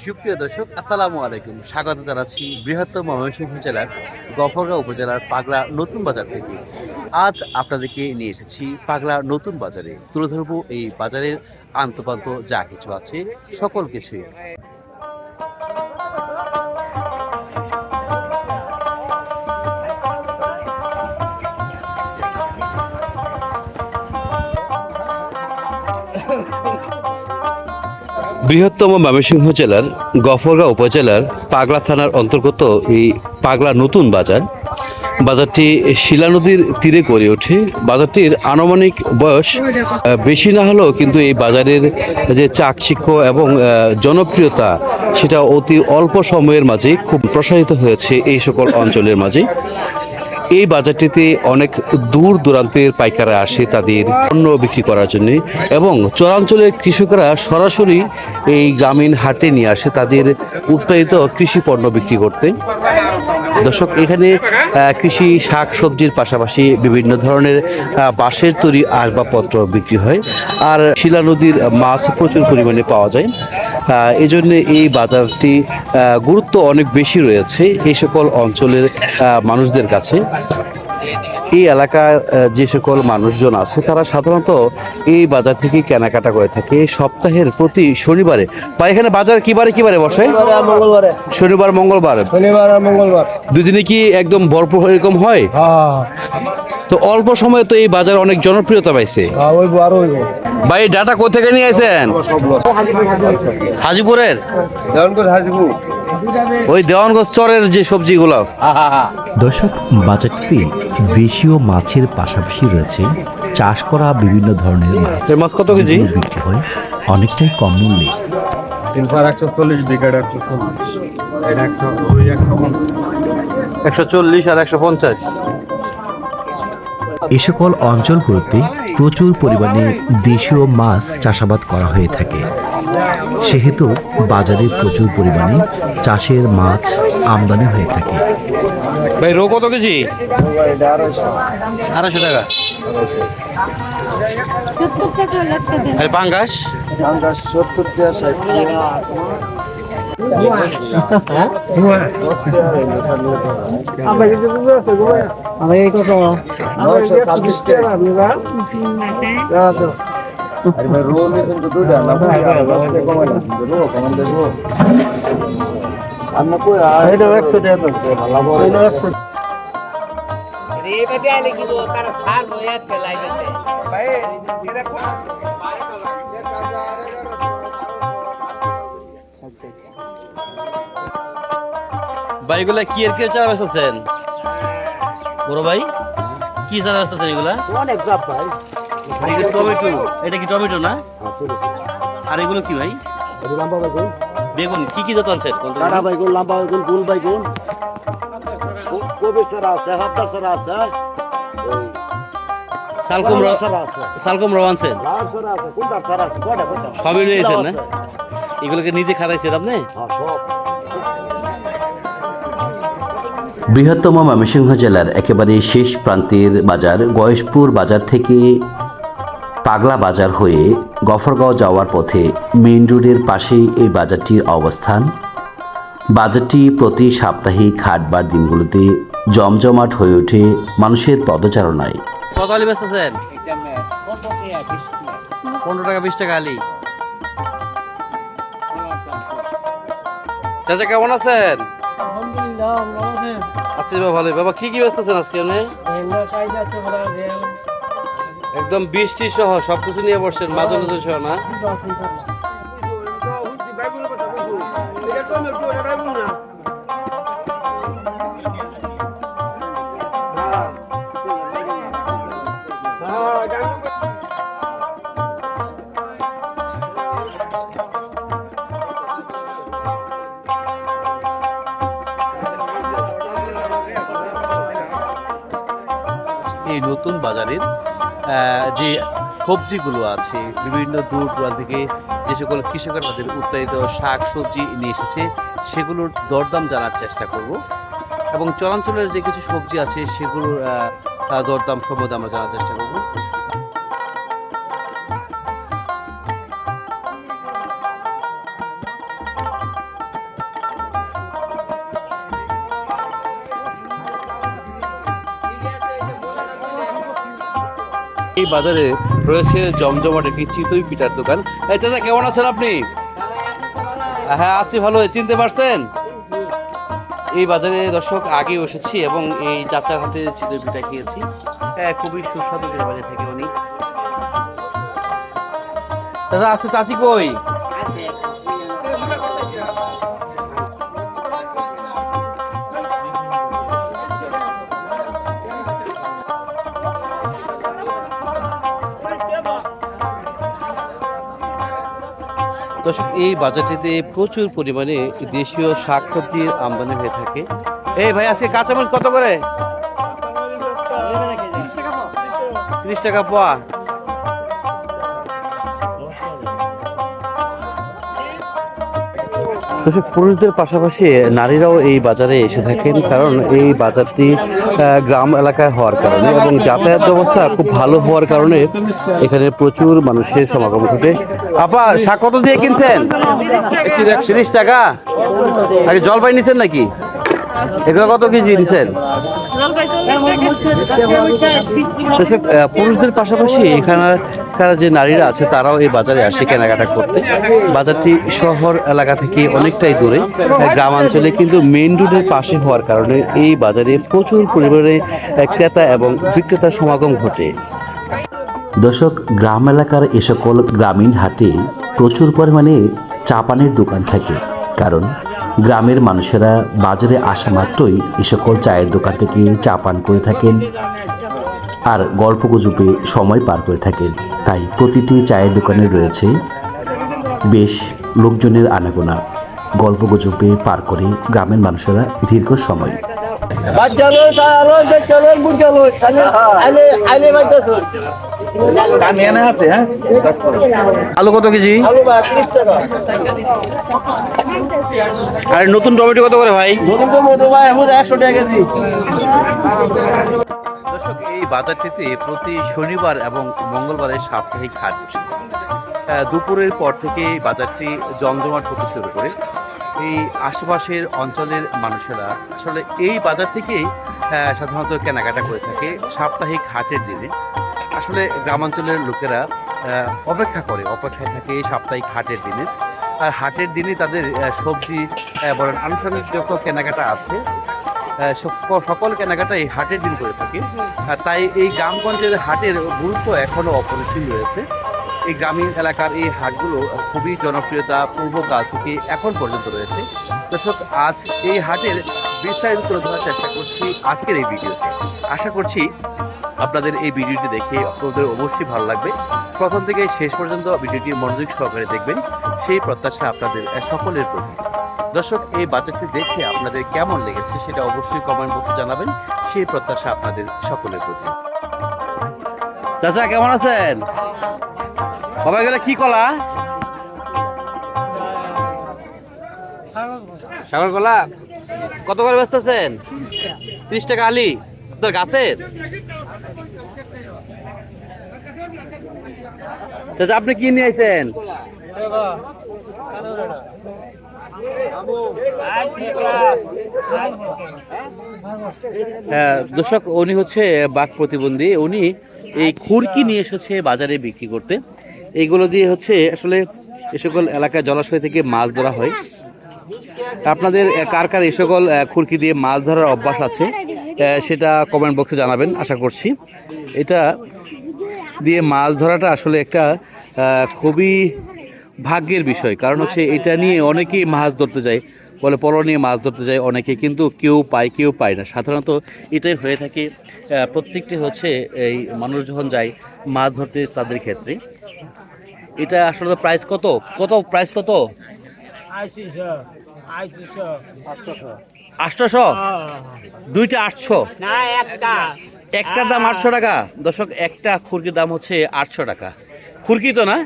সুপ্রিয় দর্শক, আসসালামু আলাইকুম। স্বাগত জানাচ্ছি বৃহত্তম ময়মনসিংহ জেলার গফরগাঁও উপজেলার পাগলা নতুন বাজার থেকে। আজ আপনাদেরকে নিয়ে এসেছি পাগলা নতুন বাজারে। তুলে ধরবো এই বাজারের আন্তপান্ত যা কিছু আছে, সকল কিছুই। বৃহত্তম ময়মনসিংহ জেলার গফরগাঁও উপজেলার পাগলা থানার অন্তর্গত এই পাগলা নতুন বাজার। বাজারটি শিলা নদীর তীরে গড়ে ওঠে। বাজারটির আনুমানিক বয়স বেশি না হলেও কিন্তু এই বাজারের যে চাকচিক্য এবং জনপ্রিয়তা, সেটা অতি অল্প সময়ের মাঝে খুব প্রসারিত হয়েছে এই সকল অঞ্চলের মাঝে এই বাজারটিতে অনেক দূর দূরান্তের পাইকারা আসে তাদের পণ্য বিক্রি করার জন্য এবং চরাঞ্চলের কৃষকরা সরাসরি এই গ্রামীণ হাটে নিয়ে আসে তাদের উৎপাদিত কৃষি পণ্য বিক্রি করতে। দর্শক, এখানে কৃষি শাক সবজির পাশাপাশি বিভিন্ন ধরনের বাঁশের তৈরি আসবাবপত্র বিক্রি হয়। আর শিলা নদীর মাছ প্রচুর পরিমাণে পাওয়া যায়। এই জন্য এই বাজারটি গুরুত্ব অনেক বেশি রয়েছে এই সকল অঞ্চলের মানুষদের কাছে। এই এলাকার যে সকল মানুষজন আছে তারা সাধারণত এই বাজার থেকে কেনাকাটা করে থাকে। সপ্তাহের প্রতি শনিবারে। বা এখানে বাজার কিবারে কিবারে বসে? শনিবার মঙ্গলবারে। শনিবার মঙ্গলবার? শনিবার আর মঙ্গলবার। দুদিনে কি একদম ভরপুর এরকম হয়? হ্যাঁ তো অল্প সময়ে তো এই বাজার অনেক জনপ্রিয়তা পাইছে। হ্যাঁ ভাই ডাটা কোথেকে নিয়ে আসেন হাজিপুরের? হাসিবু ওই দেওয়ানগঞ্জ চরের যে সবজিগুলো। দর্শক বাজারটিতে দেশীয় মাছের পাশাপাশি রয়েছে চাষ করা বিভিন্ন ধরনের মাছ। মাছ কত কেজি? বিক্রি হয় অনেকটাই কম মূল্যে। একশো চল্লিশ বিঘাট একশো চল্লিশ। এটা একশো ওই একশো একশো চল্লিশ আর একশো পঞ্চাশ। এ সকল অঞ্চলগুলোতে প্রচুর পরিমাণে দেশীয় মাছ চাষাবাদ করা হয়ে থাকে। সেহেতু বাজারে প্রচুর পরিমাণে চাষের মাছ আমদানি হয়ে থাকে। ভাই রো কত কেজি? আড়াইশো টাকা। আর পাঙ্গাস? সত্তর টাকা ষাট ছাব্বিশ টাকা। আরে ভাই রোল নিয়েছেন তো দুইটা না আমরা কই এটা একশো টাকা তো ভালো বড় একশো রেবাদি আলে কি এর কি চারা বেচাচ্ছেন? বড় ভাই? কি চারা বেচাচ্ছেন এগুলা? অনেক ভাই। এটা টমেটো? এটা কি টমেটো না? আর এগুলো কি ভাই? লম্বা বাইগুন বেগুন কি কি জাত আনছেন? কাটা লম্বা গুল বাইগুন কবির সারা আছে সারা আছে। সবই না? এগুলোকে নিজে আপনি? হ্যাঁ বৃহত্তম ময়মনসিংহ জেলার একেবারে শেষ প্রান্তের বাজার গয়েশপুর বাজার থেকে পাগলা বাজার হয়ে গফরগাঁও যাওয়ার পথে মেইন রোডের পাশেই এই বাজারটির অবস্থান। বাজারটি প্রতি সাপ্তাহিক হাটবার দিনগুলোতে জমজমাট হয়ে ওঠে মানুষের পদচারণায়। কত আলি বেচতেছেন পনেরো টাকা বিশ টাকা আলি। চাচা কেমন আছেন? আছি বাবা ভালোই। বাবা কি কি বেচতেছেন আজকে আপনি একদম বৃষ্টি সহ সবকিছু নিয়ে বসছেন মাঝে মাঝে সহ না? এই নতুন বাজারের যে সবজিগুলো আছে, বিভিন্ন দূর দূরান্ত থেকে যে সকল কৃষকের তাদের উৎপাদিত শাক সবজি নিয়ে এসেছে, সেগুলোর দরদাম জানার চেষ্টা করব। এবং চলাঞ্চলের যে কিছু সবজি আছে, সেগুলোর দরদাম সম্বন্ধে আমরা জানার চেষ্টা করব। এই বাজারে রয়েছে জমজমাট একটি চিতই পিঠার দোকান। এই চাচা, কেমন আছেন আপনি? হ্যাঁ আছি ভালো, চিনতে পারছেন? এই বাজারে দর্শক আগে এসেছি এবং এই চাচার হাতে চিতই পিঠা খেয়েছি। হ্যাঁ খুবই সুস্বাদু বাজার থেকে উনি। চাচা, আজকে চাচি কই? দর্শক এই বাজারটিতে প্রচুর পরিমাণে দেশীয় শাকসবজির আমদানি হয়ে থাকে। এই ভাই আজকে কাঁচামরিচ কত করে? ত্রিশ টাকা পোয়া। পুরুষদের পাশাপাশি নারীরাও এই বাজারে এসে থাকেন। কারণ এই বাজারটি গ্রাম এলাকায় হওয়ার কারণে এবং যাতায়াত ব্যবস্থা খুব ভালো হওয়ার কারণে এখানে প্রচুর মানুষের সমাগম ঘটে। আপা, শাক কত দিয়ে কিনছেন? তিরিশ টাকা। আগে জলপাই নিছেন নাকি? এগুলো কত কেজি আহ, পুরুষদের পাশাপাশি এখানকার যে নারীরা আছে তারাও এই বাজারে আসে কেনাকাটা করতে। বাজারটি শহর এলাকা থেকে অনেকটাই দূরে। গ্রামাঞ্চলে কিন্তু মেন রোডের পাশে হওয়ার কারণে এই বাজারে প্রচুর পরিমাণে ক্রেতা এবং বিক্রেতার সমাগম ঘটে। দর্শক গ্রাম এলাকার এ সকল গ্রামীণ হাটে প্রচুর পরিমাণে চা পানের দোকান থাকে। কারণ গ্রামের মানুষেরা বাজারে আসা মাত্রই এ সকল চায়ের দোকান থেকে চা পান করে থাকেন। আর গল্প গুজবে সময় পার করে থাকেন। তাই প্রতিটি চায়ের দোকানে রয়েছে বেশ লোকজনের আনাগোনা। গল্প গুজবে পার করে গ্রামের মানুষেরা দীর্ঘ সময় বাচ্চালো তালো চলো বুঝালো আলে কত কেজি? আলু বা 30 আর নতুন টমেটো কত করে ভাই? নতুন মতো ভাই 100 টাকা কেজি। দর্শক এই বাজারটিতে প্রতি শনিবার এবং মঙ্গলবারে সাপ্তাহিক হাট দুপুরের পর থেকে এই বাজারটি জমজমাট হতে শুরু করে। এই আশেপাশের অঞ্চলের মানুষেরা আসলে এই বাজার থেকেই সাধারণত কেনাকাটা করে থাকে সাপ্তাহিক হাটের দিনে। আসলে গ্রামাঞ্চলের লোকেরা অপেক্ষা করে, অপেক্ষায় থাকে এই সাপ্তাহিক হাটের দিনে। আর হাটের দিনে তাদের সবজি বলেন আনুষঙ্গিক যত কেনাকাটা আছে। সকল কেনাকাটা এই হাটের দিন করে থাকে। তাই এই গ্রামগঞ্জের হাটের গুরুত্ব এখনও অপরিসীম রয়েছে। এই গ্রামীণ এলাকার এই হাটগুলো খুবই জনপ্রিয়তা, পূর্বকাল থেকে এখন পর্যন্ত রয়েছে। দর্শক, আজ এই হাটের বিস্তারিত তুলে ধরার চেষ্টা করছি আজকের এই ভিডিওতে। আশা করছি আপনাদের এই ভিডিওটি দেখে আপনাদের অবশ্যই ভালো লাগবে। প্রথম থেকে শেষ পর্যন্ত ভিডিওটি মনোযোগ সহকারে দেখবেন, সেই প্রত্যাশা আপনাদের সকলের প্রতি। দর্শক, এই বাজেটটি দেখে আপনাদের কেমন লেগেছে সেটা অবশ্যই কমেন্ট বক্সে জানাবেন, সেই প্রত্যাশা আপনাদের সকলের প্রতি। চাচা, কেমন আছেন? বাবা গেলে কি কলা? সাগর কলা? কত করে ব্যস্ত আছেন ত্রিশ টাকা আলি। তোর গাছের? আপনি কি নিয়ে আইছেন? হ্যাঁ, দর্শক উনি হচ্ছে বাঘ প্রতিবন্ধী। উনি এই খুরকি নিয়ে এসেছে বাজারে বিক্রি করতে। এইগুলো দিয়ে হচ্ছে আসলে এ সকল এলাকায় জলাশয় থেকে মাছ ধরা হয়। আপনাদের কার কার এই সকল খুরকি দিয়ে মাছ ধরার অভ্যাস আছে সেটা কমেন্ট বক্সে জানাবেন, আশা করছি। এটা দিয়ে মাছ ধরাটা আসলে একটা খুবই ভাগ্যের বিষয়, কারণ হচ্ছে এটা নিয়ে অনেকেই মাছ ধরতে যায়, বলে পলো নিয়ে মাছ ধরতে যায় অনেকে, কিন্তু কেউ পায় কেউ পায় না। সাধারণত এটাই হয়ে থাকে প্রত্যেকটি হচ্ছে এই মানুষ যখন যায় মাছ ধরতে তাদের ক্ষেত্রে। এটা আসলে প্রাইস কত? কত প্রাইস কত? আটশোশো দুইটা আটশো? একটা। একটার দাম আটশো টাকা। দর্শক একটা খুরকির দাম হচ্ছে আটশো টাকা। খুরকি তো না?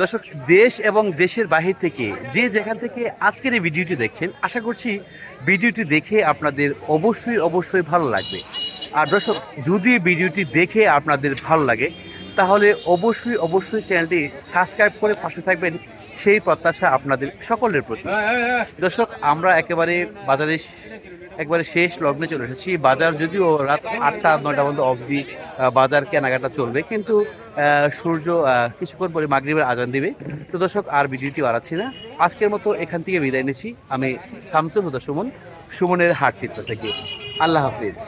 দর্শক দেশ এবং দেশের বাহির থেকে যে যেখান থেকে আজকের এই ভিডিওটি দেখছেন আশা করছি ভিডিওটি দেখে আপনাদের অবশ্যই অবশ্যই ভালো লাগবে। আর দর্শক যদি ভিডিওটি দেখে আপনাদের ভালো লাগে তাহলে অবশ্যই অবশ্যই চ্যানেলটি সাবস্ক্রাইব করে পাশে থাকবেন। সেই প্রত্যাশা আপনাদের সকলের প্রতি। দর্শক, আমরা একেবারে বাজারে একবারে শেষ লগ্নে চলে এসেছি। বাজার যদিও রাত আটটা, নয়টা পর্যন্ত অবধি বাজার কেনাকাটা চলবে। কিন্তু সূর্য কিছুক্ষণ পরে মাগরিবের আজান দিবে। তো দর্শক, আর ভিডিওটি বাড়াচ্ছি না। আজকের মতো এখান থেকে বিদায় নিচ্ছি। আমি শামসুল হুদা সুমন, সুমনের হাট চিত্র থেকে। আল্লাহ হাফিজ।